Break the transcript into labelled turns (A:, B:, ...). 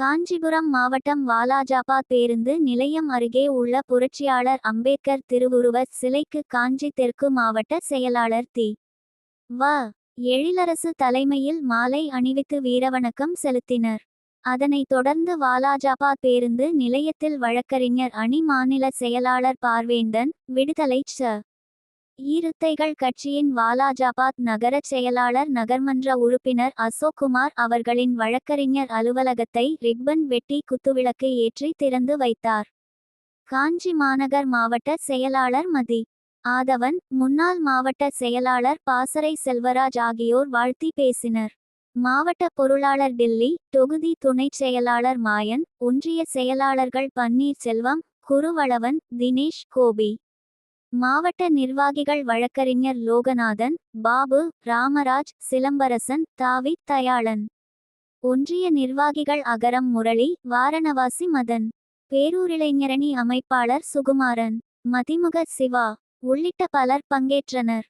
A: காஞ்சிபுரம் மாவட்டம் வாலாஜாபா பேருந்து நிலையம் அருகே உள்ள புரட்சியாளர் அம்பேத்கர் திருவுருவ சிலைக்கு காஞ்சி தெற்கு மாவட்ட செயலாளர் தி. வ. எழிலரசு தலைமையில் மாலை அணிவித்து வீரவணக்கம் செலுத்தினர். அதனைத் தொடர்ந்து வாலாஜாபா பேருந்து நிலையத்தில் வழக்கறிஞர் அணி மாநில செயலாளர் பார்வேந்தன் விடுதலை ச. ஈருத்தைகள் கட்சியின் வாலாஜாபாத் நகர செயலாளர் நகர்மன்ற உறுப்பினர் அசோக்குமார் அவர்களின் வழக்கறிஞர் அலுவலகத்தை ரிப்பன் வெட்டி குத்துவிளக்கு ஏற்றி திறந்து வைத்தார். காஞ்சி மாநகர் மாவட்ட செயலாளர் மதி. ஆதவன் முன்னாள் மாவட்ட செயலாளர் பாசறை செல்வராஜ் ஆகியோர் வாழ்த்தி பேசினர். மாவட்ட பொருளாளர் டில்லி தொகுதி துணைச் செயலாளர் மாயன் ஒன்றிய செயலாளர்கள் பன்னீர்செல்வம் குருவளவன் தினேஷ் கோபி. மாவட்ட நிர்வாகிகள் வழக்கறிஞர் லோகநாதன் பாபு ராமராஜ் சிலம்பரசன் தாவி தயாளன். ஒன்றிய நிர்வாகிகள் அகரம் முரளி வாரணவாசி மதன். பேரூரிளைஞரணி அமைப்பாளர் சுகுமாரன். மதிமுக சிவா. உள்ளிட்ட பலர் பங்கேற்றனர்.